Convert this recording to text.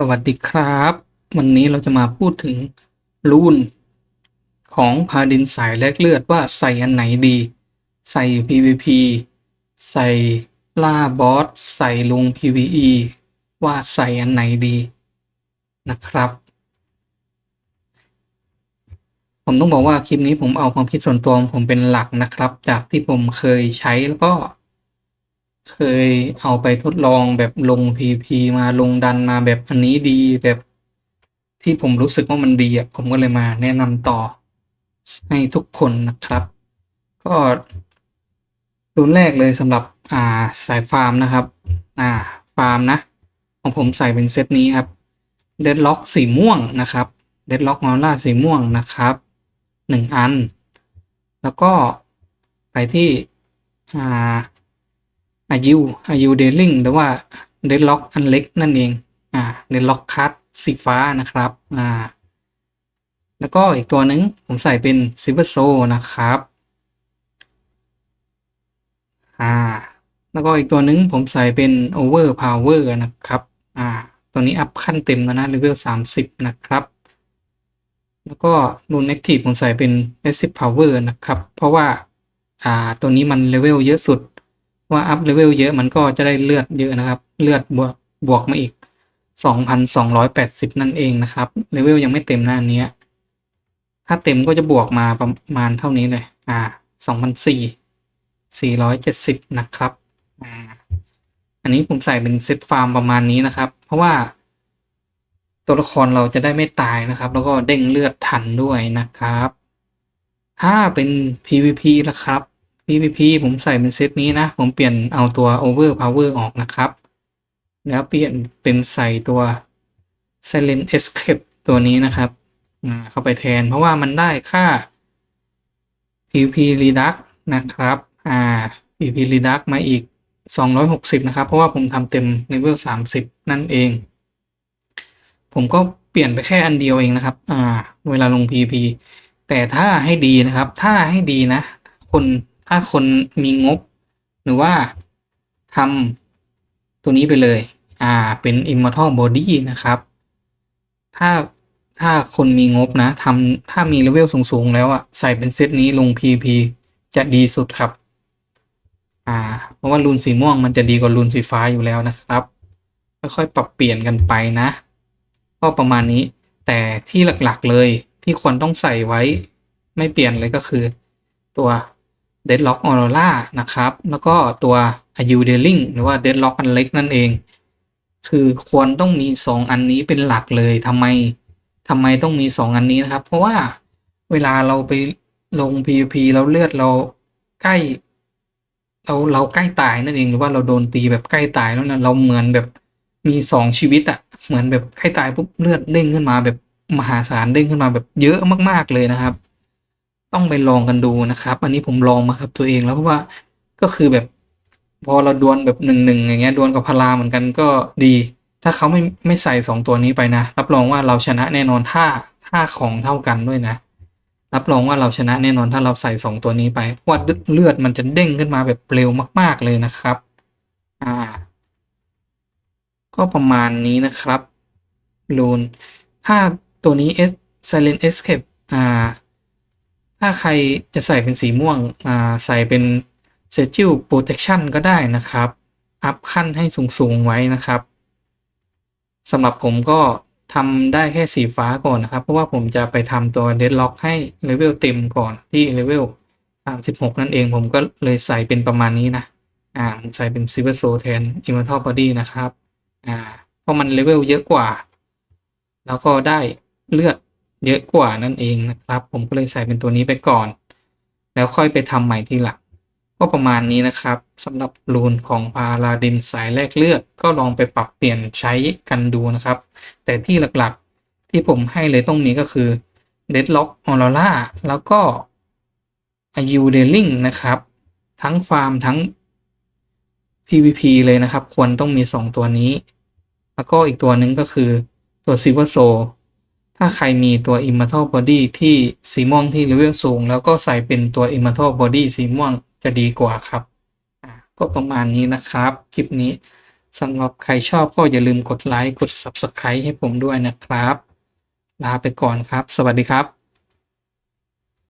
สวัสดีครับ วันนี้เราจะมาพูดถึงรูนของพาดินสายแลกเลือดว่าใส่อันไหนดี ใส่ PVP ใส่ล่าบอสใส่ลง PVE ว่าใส่อันไหนดีนะครับ ผมต้องบอกว่าคลิปนี้ผมเอาความคิดส่วนตัวของผมเป็นหลักนะครับ จากที่ผมเคยใช้แล้วก็ เคยเอาไปทดลองแบบลง PP มาลงดันมาแบบอันนี้ดีแบบที่ผมรู้สึกว่ามันดีอะผมก็เลยมาแนะนำต่อให้ทุกคนนะครับ ก็รุ่นแรกเลยสำหรับอ่าสายฟาร์มนะครับ อ่าฟาร์มนะ ของผมใส่เป็นเซตนี้ครับเดดล็อกสีม่วงนะครับเดดล็อกมอลล่าสีม่วงนะครับหนึ่งอัน แล้วก็ไปที่อ่า อายุอายุเดลิงหรือว่าเดดล็อกอันเล็กนั่นเองอ่าเดดล็อกคัตสีฟ้านะครับอ่าแล้วก็อีกตัวหนึ่งผมใส่เป็นซิ l เ e r โซนะครับอ่าแล้วก็อีกตัวหนึ่งผมใส่เป็นโอเวอร์พาวเวอร์นะครับอ่าตัวนี้อัพขั้นเต็มแล้วนะเลเวลสามสิบนะครับ แล้วก็รูนแอคทีฟผมใส่เป็น Passive Power นะครับ เพราะว่าอ่าตัวนี้มันเลเวลเยอะสุด ว่าอัพเลเวลเยอะมันก็จะได้เลือดเยอะนะครับ เลือดบวกบวกมาอีก 2,280 นั่นเองนะครับเลเวลยังไม่เต็มหน้านี้ ถ้าเต็มก็จะบวกมาประมาณเท่านี้เลย อ่า2,400 470 นะครับ อ่า อันนี้ผมใส่เป็นเซตฟาร์มประมาณนี้นะครับ เพราะว่าตัวละครเราจะได้ไม่ตายนะครับ แล้วก็เด้งเลือดทันด้วยนะครับ ถ้าเป็น PVP ละครับ PVP ผมใส่เป็นเซตนี้นะ ผมเปลี่ยนเอาตัว Over Power ออกนะครับ แล้วเปลี่ยนเป็นใส่ตัว Silent Escape ตัวนี้นะครับเข้าไปแทนเพราะว่ามันได้ค่า PVP Redux นะครับอ่า PVP Redux มาอีก 260 นะครับ เพราะว่าผมทำเต็มเลเวล30 นั่นเอง ผมก็เปลี่ยนไปแค่อันเดียวเองนะครับอ่าเวลาลง PVP แต่ถ้าให้ดีนะครับ ถ้าให้ดีนะ คน ถ้าคนมีงบ หรือว่าทำตัวนี้ไปเลย อ่า เป็น Immortal Body นะครับ ถ้าถ้าคนมีงบนะทำถ้ามีเลเวลสูง ๆ แล้วอะใส่เป็นเซตนี้ลง PVP จะดีสุดครับ อ่า เพราะว่ารูนสีม่วงมันจะดีกว่ารูนสีฟ้าอยู่แล้วนะครับ ค่อยๆปรับเปลี่ยนกันไปนะ ก็ประมาณนี้ แต่ที่หลักๆเลยที่ควรต้องใส่ไว้ไม่เปลี่ยนเลยก็คือตัว Deadlock Aurora นะครับ แล้วก็ตัว a u d e l i n g หรือว่า Deadlock อันเล็กนั่นเอง คือควรต้องมี 2 อันนี้เป็นหลักเลยทำไมทำไมต้องมี 2 อันนี้นะครับ เพราะว่าเวลาเราไปลง PVP แล้วเลือดเราใกล้ เราเราใกล้ตายนั่นเองหรือว่าเราโดนตีแบบใกล้ตายแล้วนะเราเหมือนแบบมีสองชีวิตอะเหมือนแบบใกล้ตายปุ๊บเลือดเด้งขึ้นมาแบบมหาศาลเด้งขึ้นมาแบบเยอะมาก ๆเลยนะครับ ต้องไปลองกันดูนะครับ อันนี้ผมลองมาครับตัวเองแล้วเพราะว่าก็คือแบบ พอเราดวลแบบหนึ่งหนึ่งอย่างเงี้ยดวลกับพลาเหมือนกันก็ดี ถ้าเขาไม่ไม่ใส่สองตัวนี้ไปนะ รับรองว่าเราชนะแน่นอนถ้าถ้าของเท่ากันด้วยนะ รับรองว่าเราชนะแน่นอนถ้าเราใส่สองตัวนี้ไปเพราะว่าเลือดมันจะเด้งขึ้นมาแบบเร็วมาก ๆเลยนะครับ อ่า ก็ประมาณนี้นะครับลูนถ้าตัวนี้ S Silent Escape อ่า ถ้าใครจะใส่เป็นสีม่วงอ่าใส่เป็น s e t i l Protection ก็ได้นะครับ อัพขั้นให้สูงๆไว้นะครับสำหรับผมก็ทำได้แค่สีฟ้าก่อนนะครับ เพราะว่าผมจะไปทำตัว Deadlock ให้เลเวลเต็มก่อนที่เลเวล36 นั่นเองผมก็เลยใส่เป็นประมาณนี้นะอ่าผมใส่เป็น Silver Soul แทน Immortal Body นะครับอ่าเพราะมันเลเวลเยอะกว่า แล้วก็ได้เลือด เยอะกว่านั่นเองนะครับ ผมก็เลยใส่เป็นตัวนี้ไปก่อน แล้วค่อยไปทำใหม่ทีหลังก็ประมาณนี้นะครับสำหรับรูนของพาราดินสายแรกเลือดก็ลองไปปรับเปลี่ยนใช้กันดูนะครับ แต่ที่หลักๆที่ผมให้เลยต้องมีก็คือ Deadlock Aurora แล้วก็ Ayu d e l i n g นะครับ ทั้งฟาร์มทั้ง PVP เลยนะครับ ควรต้องมี 2 ตัวนี้ แล้วก็อีกตัวหนึ่งก็คือตัว Silver Soul ถ้าใครมีตัว Immortal Body ที่สีม่วงที่เลเวลสูง แล้วก็ใส่เป็นตัว Immortal Body สีม่วงจะดีกว่าครับ ก็ประมาณนี้นะครับ คลิปนี้สำหรับใครชอบก็อย่าลืมกดไลค์ กด Subscribe ให้ผมด้วยนะครับ ลาไปก่อนครับ สวัสดีครับ